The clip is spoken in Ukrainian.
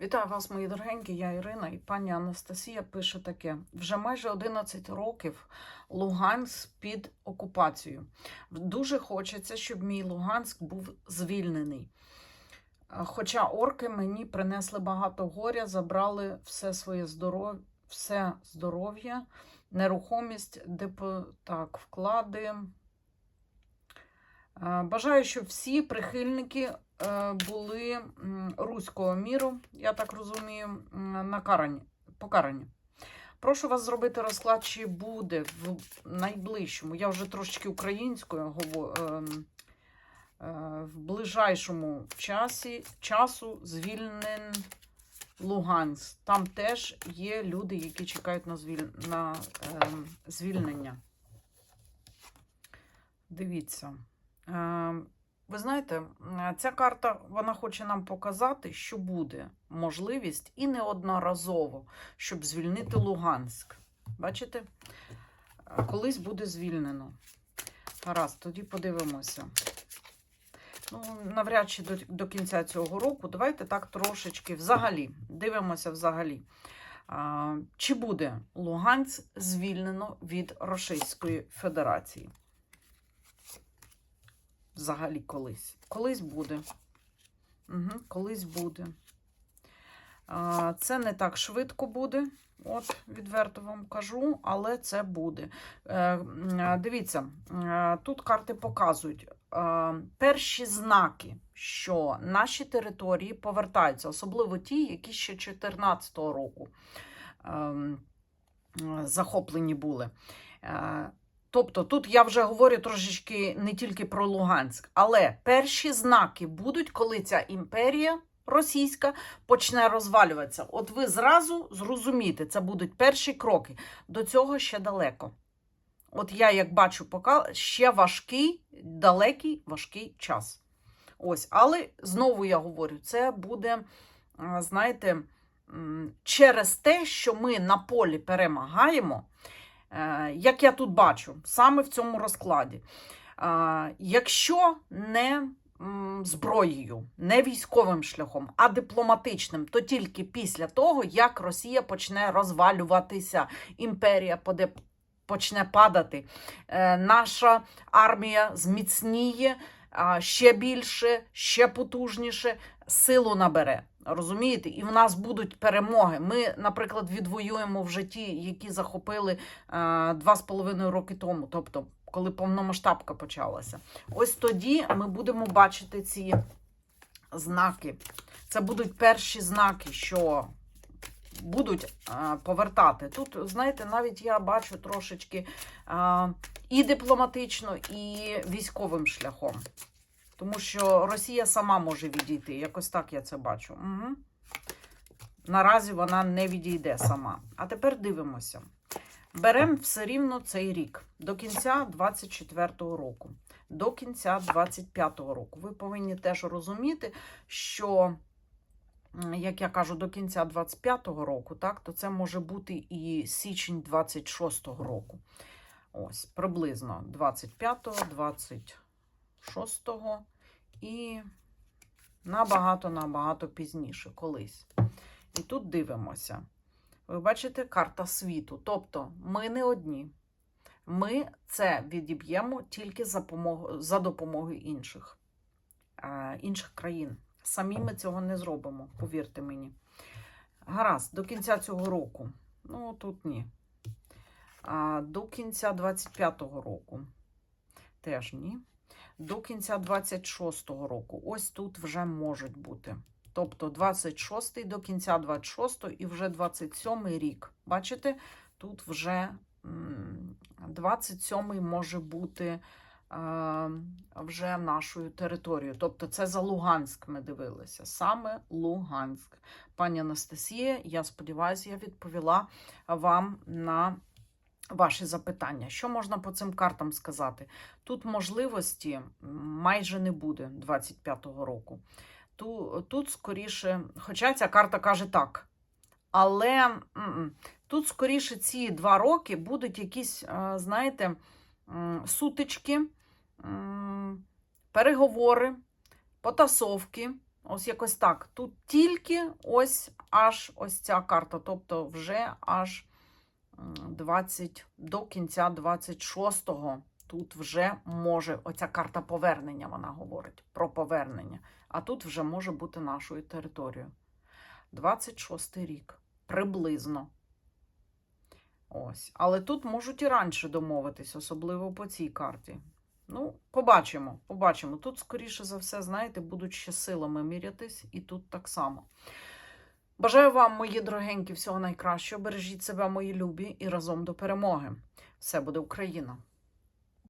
Вітаю вас, мої дорогенькі, я Ірина і пані Анастасія пише таке: вже майже 11 років Луганськ під окупацією. Дуже хочеться, щоб мій Луганськ був звільнений. Хоча орки мені принесли багато горя, забрали все своє здоров'я, все здоров'я, нерухомість, депо... так, вклади. Бажаю, щоб всі прихильники були руського міру, я так розумію, накарані, покарані. Прошу вас зробити розклад, чи буде в найближчому, я вже трошечки українською говорю, ем, е, в ближайшому часі, часу звільнен Луганськ. Там теж є люди, які чекають на, звіль... на ем, звільнення. Дивіться. Е, Ви знаєте, е, ця карта вона хоче нам показати, що буде можливість і неодноразово, щоб звільнити Луганськ. Бачите? Е, Колись буде звільнено. Гаразд, тоді подивимося. Ну, навряд чи до, до кінця цього року. Давайте так трошечки взагалі. Дивимося взагалі. А, чи буде Луганськ звільнено від Російської Федерації? Взагалі колись. Колись буде. Угу, колись буде. А, Це не так швидко буде. От, відверто вам кажу, але це буде. Е, Дивіться, е, тут карти показують е, перші знаки, що наші території повертаються, особливо ті, які ще 2014 року ем, е, захоплені були. Тобто тут я вже говорю трошечки не тільки про Луганськ, але перші знаки будуть, коли ця імперія російська почне розвалюватися. От ви зразу зрозумієте, це будуть перші кроки. До цього ще далеко. От я, як бачу, пока ще важкий, далекий, важкий час. Ось, але знову я говорю, це буде, знаєте, через те, що ми на полі перемагаємо. Е, як я тут бачу, саме в цьому розкладі. Е, Якщо не зброєю, не військовим шляхом, а дипломатичним, то тільки після того, як Росія почне розвалюватися, імперія поде- почне падати, е, наша армія зміцніє ще більше, ще потужніше, силу набере. Розумієте? І в нас будуть перемоги. Ми, наприклад, відвоюємо вже ті, які захопили е, два з половиною роки тому, тобто, коли повномасштабка почалася. Ось тоді ми будемо бачити ці знаки. Це будуть перші знаки, що будуть е, повертати. Тут, знаєте, навіть я бачу трошечки е, і дипломатично, і військовим шляхом. Тому що Росія сама може відійти. Якось так я це бачу. Угу. Наразі вона не відійде сама. А тепер дивимося. Беремо все рівно цей рік до кінця 24-го року, до кінця 25-го року. Ви повинні теж розуміти, що, як я кажу, до кінця 25-го року, так, то це може бути і січень 26-го року. Ось, приблизно 25-го, 26-го і набагато-набагато пізніше, колись. І тут дивимося. Ви бачите карта світу. Тобто ми не одні. Ми це відіб'ємо тільки за допомогою інших, е, інших країн. Самі ми цього не зробимо, повірте мені. Гаразд, до кінця цього року. Ну, тут ні. А, до кінця 25-го року. Теж ні. До кінця 26-го року. Ось тут вже можуть бути. Тобто 26-й до кінця 26-го і вже 27-й рік. Бачите, тут вже 27-й може бути е, вже нашою територією. Тобто це за Луганськ ми дивилися. Саме Луганськ. Пані Анастасія, я сподіваюся, я відповіла вам на ваші запитання. Що можна по цим картам сказати? Тут можливості майже не буде 25-го року. Ту- Тут скоріше, хоча ця карта каже так. Але тут скоріше ці два роки будуть якісь, е, знаєте, сутички, переговори, потасовки. Ось якось так. Тут тільки ось аж ось ця карта, тобто вже аж 20 до кінця 26-го. Тут вже може оця карта повернення, вона говорить про повернення. А тут вже може бути нашою територією. 26 й рік. Приблизно. Ось. Але тут можуть і раніше домовитись, особливо по цій карті. Ну, побачимо, побачимо. Тут, скоріше за все, знаєте, будуть ще силами мірятись, і тут так само. Бажаю вам, мої дорогенькі, всього найкращого. Бережіть себе, мої любі, і разом до перемоги. Все буде Україна!